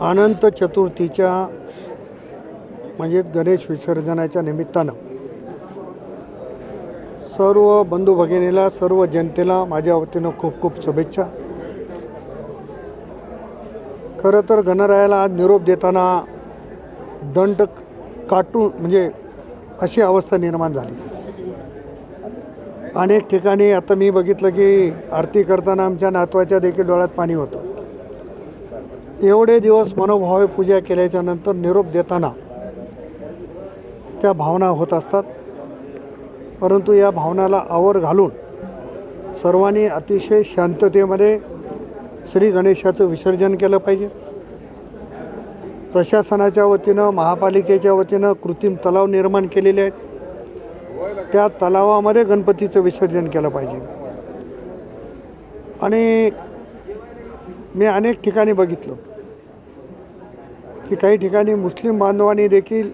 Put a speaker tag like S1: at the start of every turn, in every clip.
S1: अनंत चतुर्थीच्या म्हणजे गणेश विसर्जनाच्या निमित्तानं सर्व बंधू भगिनीला सर्व जनतेला माझ्या वतीनं खूप खूप शुभेच्छा. खरं तर गणरायाला आज निरोप देताना दंड काटून म्हणजे अशी अवस्था निर्माण झाली. अनेक ठिकाणी आता मी बघितलं की आरती करताना आमच्या नातवाच्या देखील डोळ्यात पाणी होतं. एवढे दिवस मनोभावे पूजा केल्याच्यानंतर निरोप देताना त्या भावना होत असतात. परंतु या भावनाला आवर घालून सर्वांनी अतिशय शांततेमध्ये श्री गणेशाचं विसर्जन केलं पाहिजे. प्रशासनाच्या वतीनं महापालिकेच्या वतीनं कृत्रिम तलाव निर्माण केलेले आहेत. त्या तलावामध्ये गणपतीचं विसर्जन केलं पाहिजे. आणि मी अनेक ठिकाणी बघितलं की काही ठिकाणी मुस्लिम बांधवांनी देखील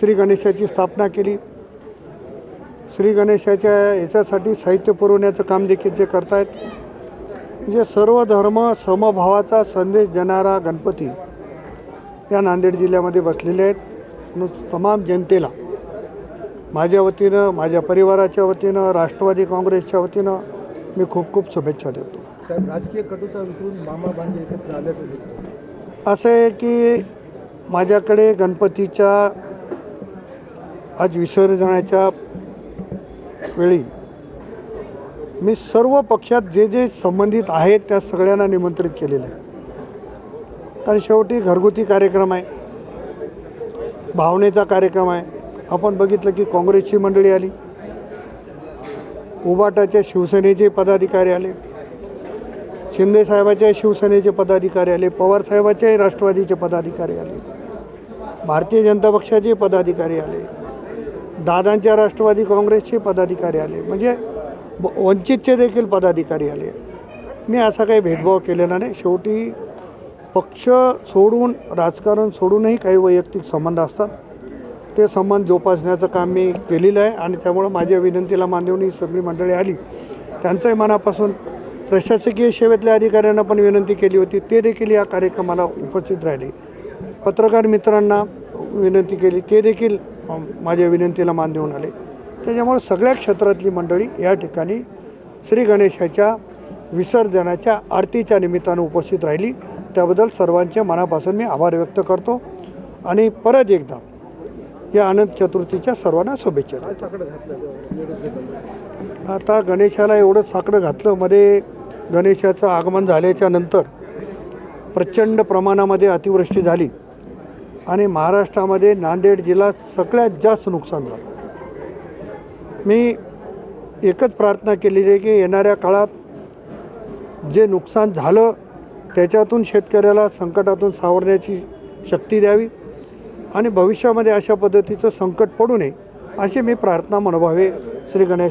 S1: श्री गणेशाची स्थापना केली. श्री गणेशाच्या याच्यासाठी साहित्य पुरवण्याचं काम देखील ते करतायत. म्हणजे सर्व धर्म समभावाचा संदेश देणारा गणपती या नांदेड जिल्ह्यामध्ये बसलेले आहेत. म्हणून तमाम जनतेला माझ्या वतीनं माझ्या परिवाराच्या वतीनं राष्ट्रवादी काँग्रेसच्या वतीनं मी खूप खूप शुभेच्छा देतो.
S2: राजकीय कटुता विसरून मामा भांजे एकत्र आल्याचं
S1: असं आहे की माझ्याकडे गणपतीच्या आज विसर्जनाच्या वेळी मी सर्व पक्षात जे जे संबंधित आहेत त्या सगळ्यांना निमंत्रित केलेलं आहे. कारण शेवटी घरगुती कार्यक्रम आहे. भावनेचा कार्यक्रम आहे. आपण बघितलं की काँग्रेसची मंडळी आली. उबाटाच्या शिवसेनेचे पदाधिकारी आले. शिंदे साहेबाच्या शिवसेनेचे पदाधिकारी आले. पवारसाहेबाच्याही राष्ट्रवादीचे पदाधिकारी आले. भारतीय जनता पक्षाचे पदाधिकारी आले. दादांच्या राष्ट्रवादी काँग्रेसचे पदाधिकारी आले. म्हणजे वंचितचे देखील पदाधिकारी आले. मी असा काही भेदभाव केलेला नाही. शेवटी पक्ष सोडून राजकारण सोडूनही काही वैयक्तिक संबंध असतात. ते सन्मान जोपासण्याचं काम मी केलेलं आहे आणि त्यामुळं माझ्या विनंतीला मान ही सगळी मंडळी आली. त्यांचंही मनापासून प्रशासकीय सेवेतल्या अधिकाऱ्यांना पण विनंती केली होती. ते देखील या कार्यक्रमाला उपस्थित राहिले. पत्रकार मित्रांना विनंती केली. ते देखील माझ्या विनंतीला मान देऊन आले. त्याच्यामुळे सगळ्या क्षेत्रातली मंडळी या ठिकाणी श्री गणेशाच्या विसर्जनाच्या आरतीच्या निमित्तानं उपस्थित राहिली. त्याबद्दल सर्वांच्या मनापासून मी आभार व्यक्त करतो. आणि परत एकदा या अनंत चतुर्थीच्या सर्वांना शुभेच्छा देतो. आता गणेशाला एवढं साकडं घातलं मध्ये गणेशाचं आगमन झाल्याच्यानंतर प्रचंड प्रमाणामध्ये अतिवृष्टी झाली आणि महाराष्ट्रामध्ये नांदेड जिल्हा सगळ्यात जास्त नुकसान झालं. मी एकच प्रार्थना केलेली आहे की येणाऱ्या काळात जे नुकसान झालं त्याच्यातून शेतकऱ्याला संकटातून सावरण्याची शक्ती द्यावी. आणि भविष्यामध्ये अशा पद्धतीचं संकट पडू नये अशी मी प्रार्थना मनोभावे श्री गणेश